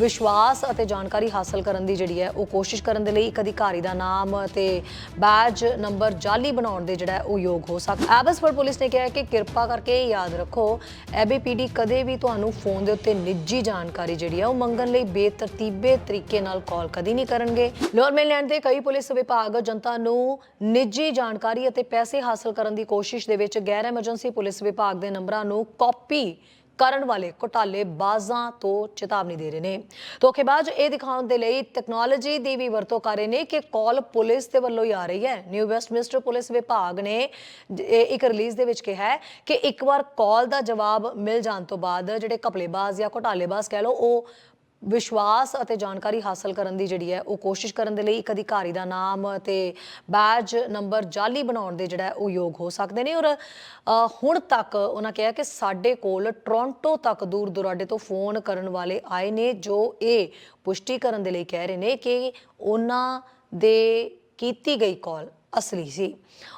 ਵਿਸ਼ਵਾਸ ਅਤੇ ਜਾਣਕਾਰੀ ਹਾਸਲ ਕਰਨ ਦੀ ਜਿਹੜੀ ਹੈ ਉਹ ਕੋਸ਼ਿਸ਼ ਕਰਨ ਦੇ ਲਈ ਇੱਕ ਅਧਿਕਾਰੀ ਦਾ ਨਾਮ ਤੇ ਬੈਜ ਨੰਬਰ ਜਾਲੀ ਬਣਾਉਣ ਦੇ ਜਿਹੜਾ ਉਹ ਯੋਗ ਹੋ ਸਕਦਾ ਐਬਸਫੋਰਡ ਪੁਲਿਸ ਨੇ ਕਿਹਾ ਕਿ ਕਿਰਪਾ ਕਰਕੇ ਯਾਦ ਰੱਖੋ ਐਬੀਪੀਡੀ ਕਦੇ ਵੀ ਤੁਹਾਨੂੰ ਫੋਨ ਦੇ ਉੱਤੇ ਨਿੱਜੀ ਜਾਣਕਾਰੀ ਜਿਹੜੀ ਹੈ ਉਹ ਮੰਗਣ ਲਈ ਬੇਤਰਤੀਬੇ ਤਰੀਕੇ ਨਾਲ ਕਾਲ ਕਦੀ ਨਹੀਂ ਕਰਨਗੇ। ਲੋਅਰ ਮੇਨਲੈਂਡ ਦੇ ਕਈ ਪੁਲਿਸ ਵਿਭਾਗ ਜਨਤਾ ਨੂੰ ਨਿੱਜੀ ਜਾਣਕਾਰੀ ਅਤੇ ਪੈਸੇ ਹਾਸਲ ਕਰਨ ਦੀ ਕੋਸ਼ਿਸ਼ ਦੇ ਵਿੱਚ ਗੈਰ ਐਮਰਜੈਂਸੀ ਪੁਲਿਸ ਵਿਭਾਗ ਦੇ ਨੰਬਰਾਂ ਨੂੰ ਕਾਪੀ ਕਰਨ ਵਾਲੇ ਘੁਟਾਲੇ ਬਾਜ਼ਾਂ ਤੋਂ ਚੇਤਾਵਨੀ ਦੇ ਰਹੇ ਨੇ। ਧੋਖੇਬਾਜ਼ ਇਹ ਦਿਖਾਉਣ ਦੇ ਲਈ ਟੈਕਨੋਲੋਜੀ ਦੀ ਵੀ ਵਰਤੋਂ ਕਰ ਰਹੇ ਨੇ ਕਿ ਕਾਲ ਪੁਲਿਸ ਦੇ ਵੱਲੋਂ ਹੀ ਆ ਰਹੀ ਹੈ। ਨਿਊ ਵੈਸਟਮਿੰਸਟਰ ਪੁਲਿਸ ਵਿਭਾਗ ਨੇ ਇਹ ਇੱਕ ਰਿਲੀਜ਼ ਦੇ ਵਿੱਚ ਕਿਹਾ ਹੈ ਕਿ ਇੱਕ ਵਾਰ ਕਾਲ ਦਾ ਜਵਾਬ ਮਿਲ ਜਾਣ ਤੋਂ ਬਾਅਦ ਜਿਹੜੇ ਘਪਲੇਬਾਜ਼ ਜਾਂ ਘੁਟਾਲੇਬਾਜ਼ ਕਹਿ ਲਓ, ਉਹ ਵਿਸ਼ਵਾਸ ਅਤੇ ਜਾਣਕਾਰੀ ਹਾਸਲ ਕਰਨ ਦੀ ਜਿਹੜੀ ਹੈ ਉਹ ਕੋਸ਼ਿਸ਼ ਕਰਨ ਦੇ ਲਈ ਇੱਕ ਅਧਿਕਾਰੀ ਦਾ ਨਾਮ ਤੇ ਬੈਜ ਨੰਬਰ ਜਾਲੀ ਬਣਾਉਣ ਦੇ ਜਿਹੜਾ ਉਹ ਯੋਗ ਹੋ ਸਕਦੇ ਨੇ। ਔਰ ਹੁਣ ਤੱਕ ਉਹਨਾਂ ਕਿਹਾ ਕਿ ਸਾਡੇ ਕੋਲ ਟੋਰਾਂਟੋ ਤੱਕ ਦੂਰ ਦੁਰਾਡੇ ਤੋਂ ਫੋਨ ਕਰਨ ਵਾਲੇ ਆਏ ਨੇ, ਜੋ ਇਹ ਪੁਸ਼ਟੀ ਕਰਨ ਦੇ ਲਈ ਕਹਿ ਰਹੇ ਨੇ ਕਿ ਉਹਨਾਂ ਦੇ ਕੀਤੀ ਗਈ ਕਾਲ ਅਸਲੀ ਸੀ।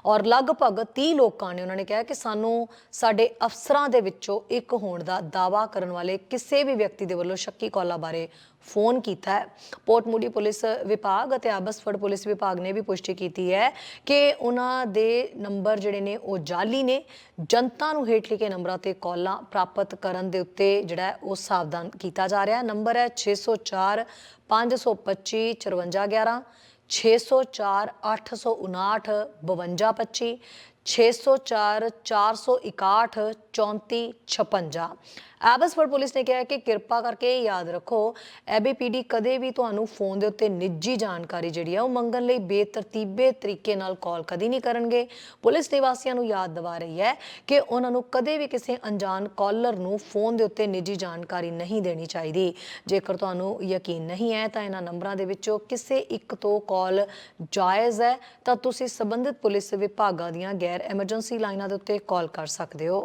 ਔਰ ਲਗਭਗ 30 ਲੋਕਾਂ ਨੇ ਉਹਨਾਂ ਨੇ ਕਿਹਾ ਕਿ ਸਾਨੂੰ ਸਾਡੇ ਅਫਸਰਾਂ ਦੇ ਵਿੱਚੋਂ ਇੱਕ ਹੋਣ ਦਾ ਦਾਵਾ ਕਰਨ ਵਾਲੇ ਕਿਸੇ ਵੀ ਵਿਅਕਤੀ ਦੇ ਵੱਲੋਂ ਸ਼ੱਕੀ ਕਾਲਾਂ ਬਾਰੇ ਫੋਨ ਕੀਤਾ ਹੈ। ਪੋਰਟ ਮੂਡੀ ਪੁਲਿਸ ਵਿਭਾਗ ਅਤੇ ਆਬਸਫੜ ਪੁਲਿਸ ਵਿਭਾਗ ਨੇ ਵੀ ਪੁਸ਼ਟੀ ਕੀਤੀ ਹੈ ਕਿ ਉਹਨਾਂ ਦੇ ਨੰਬਰ ਜਿਹੜੇ ਨੇ ਉਹ ਜਾਲੀ ਨੇ। ਜਨਤਾ ਨੂੰ ਹੇਠ ਲਿਖੇ ਨੰਬਰਾਂ ਤੇ ਕਾਲਾਂ ਪ੍ਰਾਪਤ ਕਰਨ ਦੇ ਉੱਤੇ ਜਿਹੜਾ ਉਹ ਸਾਵਧਾਨ ਕੀਤਾ ਜਾ ਰਿਹਾ ਹੈ। ਨੰਬਰ ਹੈ 604 525 5411 604 859 5225 604 461 34 56 ਐਬਸਫੋਰਡ ਪੁਲਿਸ ਨੇ ਕਿਹਾ ਕਿ ਕਿਰਪਾ ਕਰਕੇ ਯਾਦ ਰੱਖੋ ਐਬੀਪੀਡੀ ਕਦੇ ਵੀ ਤੁਹਾਨੂੰ ਫੋਨ ਦੇ ਉੱਤੇ ਨਿੱਜੀ ਜਾਣਕਾਰੀ ਜਿਹੜੀ ਆ, ਉਹ ਮੰਗਣ ਲਈ ਬੇਤਰਤੀਬੇ ਤਰੀਕੇ ਨਾਲ ਕਾਲ ਕਦੀ ਨਹੀਂ ਕਰਨਗੇ। ਪੁਲਿਸ ਨਿਵਾਸੀਆਂ ਨੂੰ ਯਾਦ ਦਿਵਾ ਰਹੀ ਹੈ ਕਿ ਉਹਨਾਂ ਨੂੰ ਕਦੇ ਵੀ ਕਿਸੇ ਅਣਜਾਣ ਕਾਲਰ ਨੂੰ ਫੋਨ ਦੇ ਉੱਤੇ ਨਿੱਜੀ ਜਾਣਕਾਰੀ ਨਹੀਂ ਦੇਣੀ ਚਾਹੀਦੀ। ਜੇਕਰ ਤੁਹਾਨੂੰ ਯਕੀਨ ਨਹੀਂ ਹੈ, ਤਾਂ ਇਹਨਾਂ ਨੰਬਰਾਂ ਦੇ ਵਿੱਚੋਂ ਕਿਸੇ ਇੱਕ ਤੋਂ ਕਾਲ ਜਾਇਜ਼ ਹੈ। ਤਾਂ ਤੁਸੀਂ ਸੰਬੰਧਿਤ ਪੁਲਿਸ ਵਿਭਾਗਾਂ ਦੀਆਂ ਗੈਰ ਐਮਰਜੈਂਸੀ ਲਾਈਨਾਂ ਦੇ ਉੱਤੇ ਕਾਲ ਕਰ ਸਕਦੇ ਹੋ।